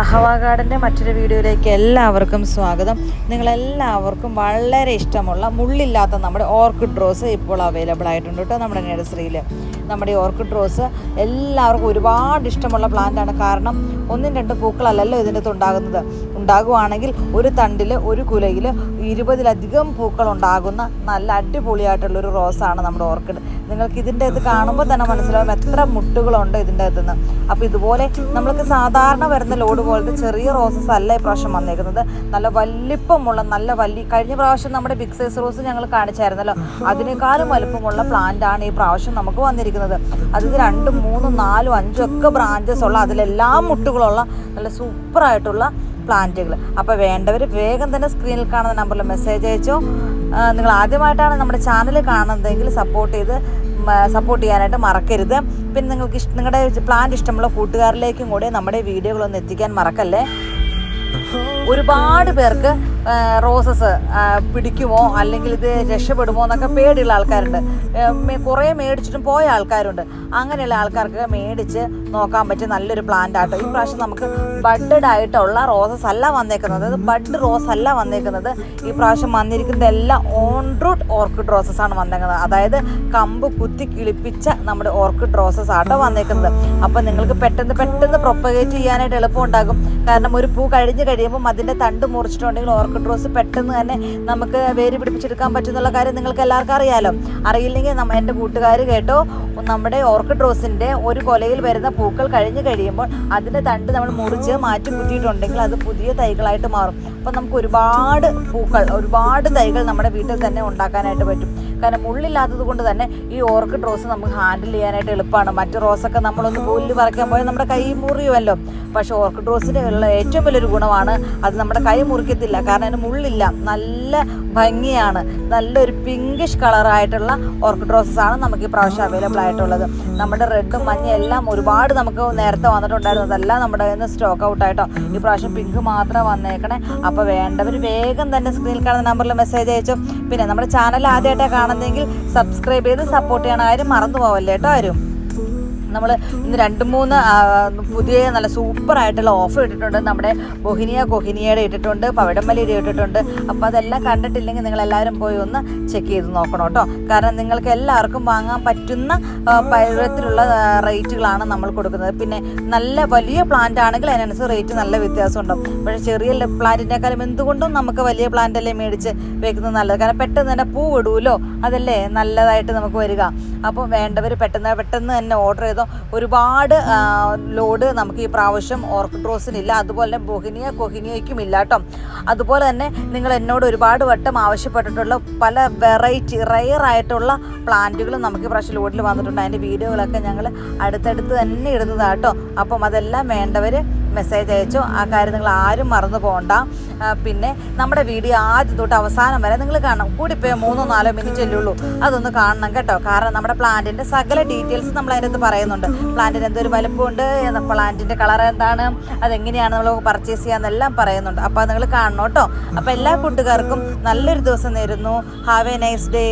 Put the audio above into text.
അഹവ ഗാർഡന്റെ മറ്റൊരു വീഡിയോയിലേക്ക് എല്ലാവർക്കും സ്വാഗതം. നിങ്ങളെല്ലാവർക്കും വളരെ ഇഷ്ടമുള്ള മുള്ളില്ലാത്ത നമ്മുടെ ഓർക്കിഡ് റോസ് ഇപ്പോൾ അവൈലബിൾ ആയിട്ടുണ്ട് കേട്ടോ നമ്മുടെ നഴ്സറിയിൽ നമ്മുടെ ഓർക്കിഡ് റോസ് എല്ലാവർക്കും ഒരുപാട് ഇഷ്ടമുള്ള പ്ലാന്റാണ് കാരണം ഒന്നും രണ്ട് പൂക്കളല്ലല്ലോ ഇതിന്റെ ഉണ്ടാകുന്നത്. ഉണ്ടാകുവാണെങ്കിൽ ഒരു തണ്ടിൽ ഒരു കുലയിൽ ഇരുപതിലധികം പൂക്കൾ ഉണ്ടാകുന്ന നല്ല അടിപൊളിയായിട്ടുള്ളൊരു റോസാണ് നമ്മുടെ ഓർക്കിഡ്. നിങ്ങൾക്ക് ഇതിന്റെ അകത്ത് കാണുമ്പോൾ തന്നെ മനസ്സിലാവും എത്ര മുട്ടുകളുണ്ട് ഇതിന്റെ അകത്തുനിന്ന് അപ്പോൾ ഇതുപോലെ നമ്മൾക്ക് സാധാരണ വരുന്ന ലോഡ് പോലത്തെ ചെറിയ റോസസ് അല്ല ഈ പ്രാവശ്യം വന്നേക്കുന്നത്. നല്ല വലിപ്പമുള്ള നല്ല വലിയ കഴിഞ്ഞ പ്രാവശ്യം നമ്മുടെ ബിഗ് സൈസ് റോസ് ഞങ്ങൾ കാണിച്ചായിരുന്നല്ലോ. അതിനേക്കാളും വലുപ്പമുള്ള പ്ലാന്റ് ആണ് ഈ പ്രാവശ്യം നമുക്ക് വന്നിരിക്കുന്നത്. അതിൽ രണ്ടും മൂന്നും നാലും അഞ്ചും ഒക്കെ ബ്രാഞ്ചസ് ഉള്ള അതിലെല്ലാം മുട്ടുകളുള്ള നല്ല സൂപ്പറായിട്ടുള്ള പ്ലാന്റുകൾ അപ്പോൾ വേണ്ടവർ വേഗം തന്നെ സ്ക്രീനിൽ കാണുന്ന നമ്പറിൽ മെസ്സേജ് അയച്ചോ. നിങ്ങൾ ആദ്യമായിട്ടാണ് നമ്മുടെ ചാനൽ കാണുന്നതെങ്കിൽ സപ്പോർട്ട് ചെയ്ത് സപ്പോർട്ട് ചെയ്യാനായിട്ട് മറക്കരുത്. പിന്നെ നിങ്ങൾക്ക് നിങ്ങളുടെ പ്ലാന്റ് ഇഷ്ടമുള്ള കൂട്ടുകാരിലേക്കും കൂടി നമ്മുടെ വീഡിയോകളൊന്ന് എത്തിക്കാൻ മറക്കല്ലേ? ഒരുപാട് പേർക്ക് റോസസ് പിടിക്കുമോ അല്ലെങ്കിൽ ഇത് രക്ഷപ്പെടുമോ എന്നൊക്കെ പേടിയുള്ള ആൾക്കാരുണ്ട്. കുറേ മേടിച്ചിട്ടും പോയ ആൾക്കാരുണ്ട്. അങ്ങനെയുള്ള ആൾക്കാർക്ക് മേടിച്ച് നോക്കാൻ പറ്റിയ നല്ലൊരു പ്ലാന്റ് ആട്ടോ. ഈ പ്രാവശ്യം നമുക്ക് ബഡഡ് ആയിട്ടുള്ള റോസസ് അല്ല വന്നേക്കുന്നത്. അതായത് ബഡ് റോസ് അല്ല വന്നേക്കുന്നത്. ഈ പ്രാവശ്യം വന്നിരിക്കുന്നത് എല്ലാം ഓൺ റൂട്ട് ഓർക്കിഡ് റോസസ് ആണ് വന്നേക്കുന്നത്. അതായത് കമ്പ് കുത്തി കിളിപ്പിച്ച നമ്മുടെ ഓർക്കിഡ് റോസസ് ആട്ടോ വന്നേക്കുന്നത്. അപ്പം നിങ്ങൾക്ക് പെട്ടെന്ന് പെട്ടെന്ന് പ്രൊപ്പഗേറ്റ് ചെയ്യാനായിട്ട് എളുപ്പമുണ്ടാകും. കാരണം ഒരു പൂ കഴിഞ്ഞ് കഴിയുമ്പം അതിന്റെ തണ്ട് മുറിച്ചിട്ടുണ്ടെങ്കിൽ ഓർക്കിഡ് റോസ് പെട്ടെന്ന് തന്നെ നമുക്ക് വേര് പിടിപ്പിച്ചെടുക്കാൻ പറ്റുന്നുള്ള കാര്യം നിങ്ങൾക്ക് എല്ലാവർക്കും അറിയാലോ. അറിയില്ലെങ്കിൽ നമ്മ എന്റെ കൂട്ടുകാർ കേട്ടോ നമ്മുടെ ഓർക്കിഡ് റോസിന്റെ ഒരു കൊലയിൽ വരുന്ന പൂക്കൾ കഴിഞ്ഞ് കഴിയുമ്പോൾ അതിന്റെ തണ്ട് നമ്മൾ മുറിച്ച് മാറ്റി കുത്തിയിട്ടുണ്ടെങ്കിൽ അത് പുതിയ തൈകളായിട്ട് മാറും. അപ്പം നമുക്ക് ഒരുപാട് പൂക്കൾ ഒരുപാട് തൈകൾ നമ്മുടെ വീട്ടിൽ തന്നെ ഉണ്ടാക്കാനായിട്ട് പറ്റും. കാരണം മുള്ളില്ലാത്തത് കൊണ്ട് തന്നെ ഈ ഓർക്കിഡ് റോസ് നമുക്ക് ഹാൻഡിൽ ചെയ്യാനായിട്ട് എളുപ്പമാണ്. മറ്റു റോസൊക്കെ നമ്മളൊന്ന് പുല്ല് പറിക്കാൻ പോയാൽ നമ്മുടെ കൈ മുറിയുമല്ലോ. പക്ഷേ ഓർക്കിഡ് റോസിന്റെ ഉള്ള ഏറ്റവും വലിയൊരു ഗുണമാണ് അത് നമ്മുടെ കൈ മുറിക്കത്തില്ല. കാരണം അതിന് മുള്ളില്ല. നല്ല ഭംഗിയാണ്. നല്ലൊരു പിങ്കിഷ് കളറായിട്ടുള്ള ഓർക്കിഡ് റോസസ് ആണ് നമുക്ക് ഈ പ്രാവശ്യം അവൈലബിൾ ആയിട്ടുള്ളത്. നമ്മുടെ റെഡും മഞ്ഞയും എല്ലാം ഒരുപാട് നമുക്ക് നേരത്തെ വന്നിട്ടുണ്ടായിരുന്നു. അതെല്ലാം നമ്മുടെ കയ്യിൽ നിന്ന് സ്റ്റോക്ക് ഔട്ട് ആയിട്ടോ. ഈ പ്രാവശ്യം പിങ്ക് മാത്രം വന്നേക്കണേ. അപ്പോൾ വേണ്ടവർ വേഗം തന്നെ സ്ക്രീനിൽ കാണുന്ന നമ്പറിൽ മെസ്സേജ് അയച്ചു. പിന്നെ നമ്മുടെ ചാനൽ ആദ്യമായിട്ടാണ് കാണുന്നതെങ്കിൽ സബ്സ്ക്രൈബ് ചെയ്ത് സപ്പോർട്ട് ചെയ്യണ. ആരും മറന്നു പോവല്ലേ കേട്ടോ ആരും? നമ്മൾ ഇന്ന് രണ്ട് മൂന്ന് പുതിയ നല്ല സൂപ്പർ ആയിട്ടുള്ള ഓഫർ ഇട്ടിട്ടുണ്ട്. നമ്മുടെ ബൊഹിനിയ കൊഹിനിയയുടെ ഇട്ടിട്ടുണ്ട് പവിടമല്ലിയുടെ ഇട്ടിട്ടുണ്ട്. അപ്പോൾ അതെല്ലാം കണ്ടിട്ടില്ലെങ്കിൽ നിങ്ങൾ എല്ലാവരും പോയി ഒന്ന് ചെക്ക് ചെയ്ത് നോക്കണം കേട്ടോ. കാരണം നിങ്ങൾക്ക് എല്ലാവർക്കും വാങ്ങാൻ പറ്റുന്ന ആ, പരുവത്തിലുള്ള റേറ്റുകളാണ് നമ്മൾ കൊടുക്കുന്നത്. പിന്നെ നല്ല വലിയ പ്ലാന്റ് ആണെങ്കിൽ അതിനനുസരിച്ച് റേറ്റ് നല്ല വ്യത്യാസമുണ്ടാവും. പക്ഷേ ചെറിയ പ്ലാന്റിനേക്കാളും എന്തുകൊണ്ടും നമുക്ക് വലിയ പ്ലാന്റ് അല്ലേ മേടിച്ച് വെക്കുന്നത് നല്ലത്? കാരണം പെട്ടെന്ന് തന്നെ പൂ ഇടൂലോ അതല്ലേ നല്ലതായിട്ട് നമുക്ക് വരിക. അപ്പോൾ വേണ്ടവർ പെട്ടെന്ന് പെട്ടെന്ന് തന്നെ ഓർഡർ ചെയ്തോ. ഒരുപാട് ലോഡ് നമുക്ക് ഈ പ്രാവശ്യം ഓർക്കിഡ്രോസിനില്ല. അതുപോലെ ബൊഹിനിയ കൊഹിനിയയ്ക്കും ഇല്ല കേട്ടോ. അതുപോലെ തന്നെ നിങ്ങൾ എന്നോട് ഒരുപാട് വട്ടം ആവശ്യപ്പെട്ടിട്ടുള്ള പല വെറൈറ്റി റയർ ആയിട്ടുള്ള പ്ലാന്റുകളും നമുക്ക് പ്രാവശ്യം ലോഡിൽ വന്നിട്ടുണ്ട്. അതിന്റെ വീഡിയോകളൊക്കെ ഞങ്ങൾ അടുത്തടുത്ത് തന്നെ ഇടുന്നതാട്ടോ അപ്പം അതെല്ലാം വേണ്ടവർ മെസ്സേജ് അയച്ചോ. ആ കാര്യം നിങ്ങൾ ആരും മറന്നു പോകണ്ട. പിന്നെ നമ്മുടെ വീഡിയോ ആദ്യം തൊട്ട് അവസാനം വരെ നിങ്ങൾ കാണണം. കൂടി കൂടിപ്പോയി മൂന്നോ നാലോ മിനിറ്റ് അല്ലേ ഉള്ളൂ. അതൊന്ന് കാണണം കേട്ടോ. കാരണം നമ്മുടെ പ്ലാന്റിന്റെ സകല ഡീറ്റെയിൽസ് നമ്മൾ അതിനകത്ത് പറയുന്നുണ്ട്. പ്ലാന്റിന് എന്തൊരു വലുപ്പമുണ്ട്? പ്ലാന്റിന്റെ കളർ എന്താണ്? അതെങ്ങനെയാണ് നമ്മൾ പർച്ചേസ് ചെയ്യാന്നെല്ലാം പറയുന്നുണ്ട്. അപ്പോൾ നിങ്ങൾ കാണണം കേട്ടോ. അപ്പോൾ എല്ലാ കൂട്ടുകാർക്കും നല്ലൊരു ദിവസം നേരുന്നു. Have A nice day